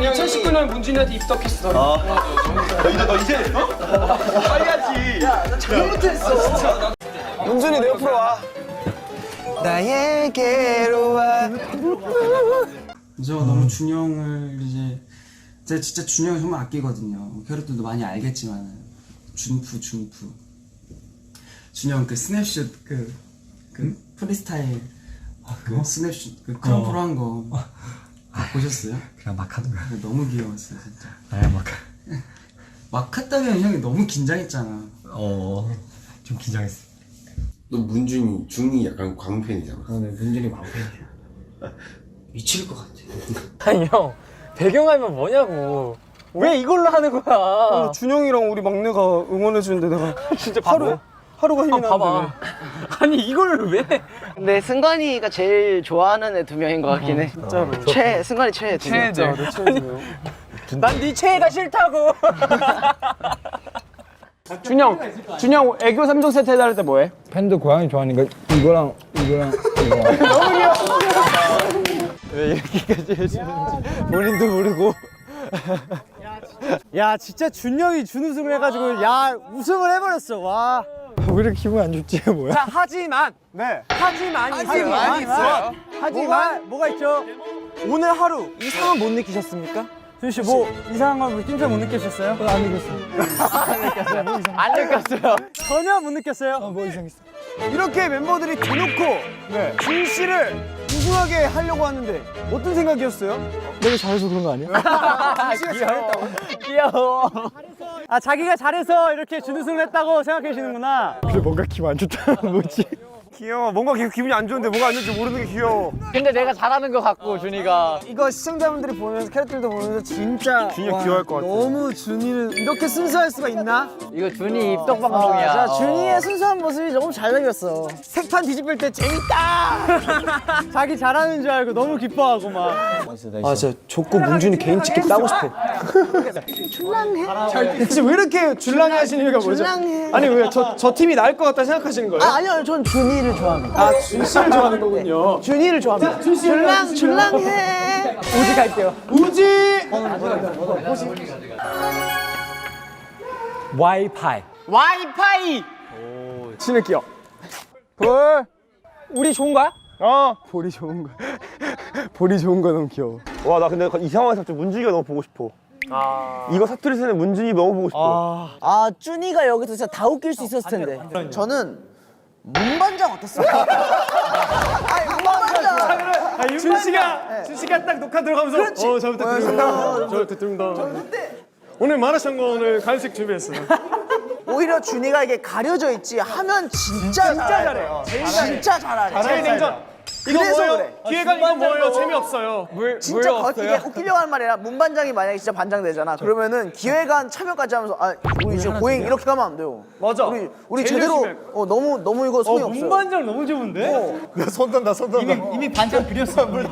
난 2019년 문준이한테 입덕했어. 너 이제 너 이제 했어? 빨리 하지. 문준이 내 옆으로 와. 나에게로 와. 저 너무 준영을 이제 제가 진짜 준영을 정말 아끼거든요. 캐럿들도 많이 알겠지만 준프 준프 준영 그 스냅슛 그, 그 프리스타일. 그 스냅슛 그 크럼프로 한거 보셨어요? 그냥 막 하는 거야. 너무 귀여웠어요 진짜. 아야 막. 막 했다면 형이 너무 긴장했잖아. 어. 좀 긴장했어. 너 문준이 중이 약간 광팬이잖아. 오늘 문준이 마음이야. 미칠 것 같아. 아니 형 배경화면 뭐냐고 왜 이걸로 하는 거야 준영이랑 우리 막내가 응원해 주는데 내가 진짜 하루 하루가 힘이 나는데. 봐봐 아니 이걸 왜 근데 승관이가 제일 좋아하는 애 두 명인 것 같긴 해. 진짜로. 최 승관이 최애 두 명. 최애예요. 난네 최애가 싫다고 준영, 준영 애교 3종 세트 해달할 때 뭐해? 팬도 고양이 좋아하니까 이거랑 이거랑 이거. 왜 이렇게까지 해주는지 본인도 모르고 야 진짜 준영이 준우승을 해가지고 야 우승을 해버렸어 와 왜 이렇게 기분이 안 좋지? 뭐야? 자, 하지만 네 하지만이 있어요 하지만 하지만 뭐가 있죠 오늘 하루 이상은 못 느끼셨습니까? 준씨 뭐 이상한 거 진짜 못 느끼셨어요? 안 느꼈어요 안 느꼈어요 전혀 못 느꼈어요? 뭐 이상했어? 이렇게 멤버들이 대놓고 준 씨를 우승하게 하려고 하는데 어떤 생각이었어요? 내가 잘해서 그런 거 아니야? 귀여워 아 자기가 잘해서 이렇게 준우승을 했다고 생각해 주시는구나 그래 뭔가 기분 안 좋다. 뭐지? 귀여워. 뭔가 기, 기분이 안 좋은데 뭐가 안 좋은지 모르는 게 귀여워. 근데 내가 잘하는 것 같고 준이가 이거 시청자분들이 보면서 캐럿들도 보면서 진짜 준이 와, 귀여워할 것 같아. 너무 준이는 이렇게 순수할 수가 있나? 이거 준이 입덕 방송이야 자, 준이의 순수한 모습이 너무 잘생겼어. 색판 뒤집을 때 재밌다. 자기 잘하는 줄 알고 너무 기뻐하고 막 아 진짜 족구 문준이 개인 치킨 따고 싶어. 줄랑해. 대체 왜 이렇게 줄랑해 하시는 이유가 뭐죠? 줄랑해. 아니 왜 저 저 팀이 나을 것 같다 생각하시는 거예요? 아, 아니요, 전 준이를 좋아합니다. 아 준 씨를 좋아하는 거군요. 준이를 좋아합니다. 줄랑, 줄랑해. 우지 갈게요 우지. 와이파이 와이파이 치는 기억. 볼 우리 좋은 거야? 어. 볼이 좋은 거. 볼이 좋은 거 너무 귀여워. 와 나 근데 이 상황에서 갑자기 문준이가 너무 보고 싶어. 이거 사투리 쓰는 문준이 너무 보고 싶어. 아, 준이가 여기서 진짜 다 웃길 수 있었을 텐데. 저는 문반장 어땠어요? 아니, 문반장. 준 씨가 준 씨가 딱 녹화 들어가면서 어 저부터 드립니다. 저부터 드립니다. 오늘 마라샹궈 오늘 간식 준비했어요. 오히려 준이가 이게 가려져 있지 하면 진짜, 잘해. 진짜 잘하네. 최인전 이거 그래서 뭐예요? 그래. 기획안 이거 뭐예요? 재미없어요. 진짜 거, 이게 웃기려고 하는 말이 아니라 문반장이 만약에 진짜 반장 되잖아. 그러면은 기획안 참여까지 하면서 아 우리 지금 고행 이렇게 가면 안 돼요. 맞아. 우리 우리 제일 제대로 열심히 할 어 너무 너무 이거 소용이 없어요. 문반장 너무 좋은데? 손 든다 손 든다. 이미 반장 그렸어